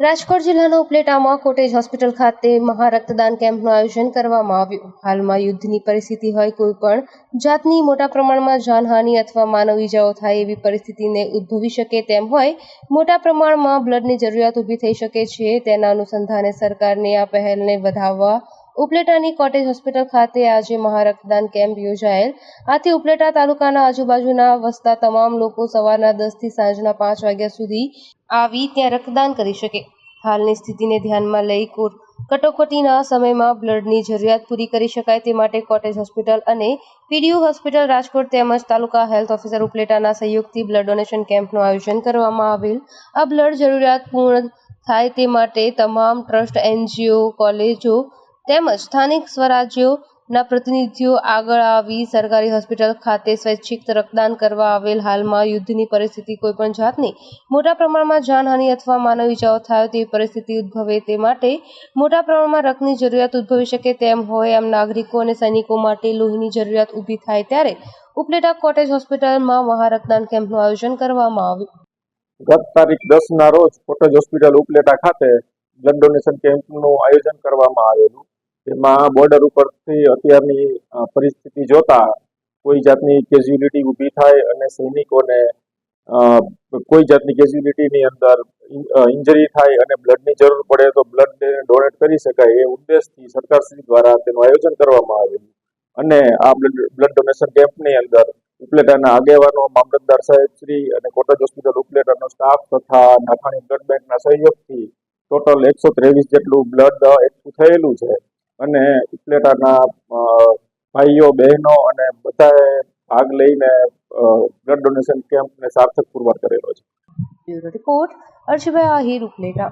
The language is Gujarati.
રાજકોટ જિલ્લાના ઉપલેટામાં કોટેજ હોસ્પિટલ ખાતે મહારક્તદાન કેમ્પનું આયોજન કરવામાં આવ્યું. હાલમાં યુદ્ધની પરિસ્થિતિ હોય કોઈ પણ જાતની, મોટા પ્રમાણમાં જાનહાનિ અથવા માનવ ઈજાઓ થાય એવી પરિસ્થિતિને ઉદ્ભવી શકે તેમ હોય, મોટા પ્રમાણમાં બ્લડની જરૂરિયાત ઊભી થઈ શકે છે. તેના અનુસંધાને સરકારની આ પહેલને વધાવવા ઉપલેટાની કોટેજ હોસ્પિટલ ખાતે આજે મહારક્તદાન કેમ્પ યોજાયેલ. આથી ઉપલેટા તાલુકાના આજુબાજુના વસતા તમામ લોકો સવારના દસથી સાંજના પાંચ વાગ્યા સુધી આવી ત્યાં રક્તદાન કરી શકે. હાલની સ્થિતિને ધ્યાનમાં લઈ કટોકટીના સમયમાં બ્લડની જરૂરિયાત પૂરી કરી શકાય તે માટે કોટેજ હોસ્પિટલ અને પીડીયુ હોસ્પિટલ રાજકોટ તેમજ તાલુકા હેલ્થ ઓફિસર ઉપલેટાના સહયોગથી બ્લડ ડોનેશન કેમ્પનું આયોજન કરવામાં આવેલ. આ બ્લડ જરૂરિયાત પૂર્ણ થાય તે માટે તમામ ટ્રસ્ટ, એનજીઓ, કોલેજો તેમજ સ્થાનિક સ્વરાજ્યોના પ્રતિનિધિઓ આગળ આવી સરકારી હોસ્પિટલ ખાતે સ્વૈચ્છિક રક્તદાન કરવા આવેલ હાલમાં યુદ્ધની પરિસ્થિતિ કોઈપણ જાતની મોટા પ્રમાણમાં જાનહાનિ અથવા માનવ ઇજાઓ થાય તેવી પરિસ્થિતિ ઉદ્ભવે તે માટે મોટા પ્રમાણમાં રક્તની જરૂરિયાત ઉદ્ભવી શકે તેમ હોય એમ નાગરિકો અને સૈનિકો માટે લોહીની જરૂરિયાત ઊભી થાય ત્યારે ઉપલેટા કોટેજ હોસ્પિટલમાં મહારક્તદાન કેમ્પનું આયોજન કરવામાં આવ્યું. ગત તારીખ દસ ના રોજ કોટેજ હોસ્પિટલ ઉપલેટા ખાતે બ્લડ ડોનેશન કેમ્પનું આયોજન કરવામાં આવેલું. તેમાં બોર્ડર ઉપરથી અત્યારની પરિસ્થિતિ જોતા કોઈ જાતની કેઝ્યુલિટી ઊભી થાય અને સૈનિકોને કોઈ જાતની કેઝ્યુલિટીની અંદર ઇન્જરી થાય અને બ્લડની જરૂર પડે તો બ્લડ ડોનેટ કરી શકાય એ ઉદ્દેશથી સરકારશ્રી દ્વારા તેનું આયોજન કરવામાં આવેલું. અને આ બ્લડ બ્લડ ડોનેશન કેમ્પની અંદર ઉપલેટાના આગેવાનો, મામલતદાર સાહેબ શ્રી અને કોટેજ હોસ્પિટલ ઉપલેટાનો સ્ટાફ તથા નાથાણી બ્લડ બેંકના સહયોગથી ટોટલ એકસો ત્રેવીસ જેટલું બ્લડ એકઠું થયેલું છે. અને ઉપલેટાના ભાઈઓ, બહેનો અને બધાએ ભાગ લઈને બ્લડ ડોનેશન કેમ્પને સાર્થક પુરવાર કરેલો છે. રિપોર્ટ અર્શભાઈ આહિર ઉપલેટા.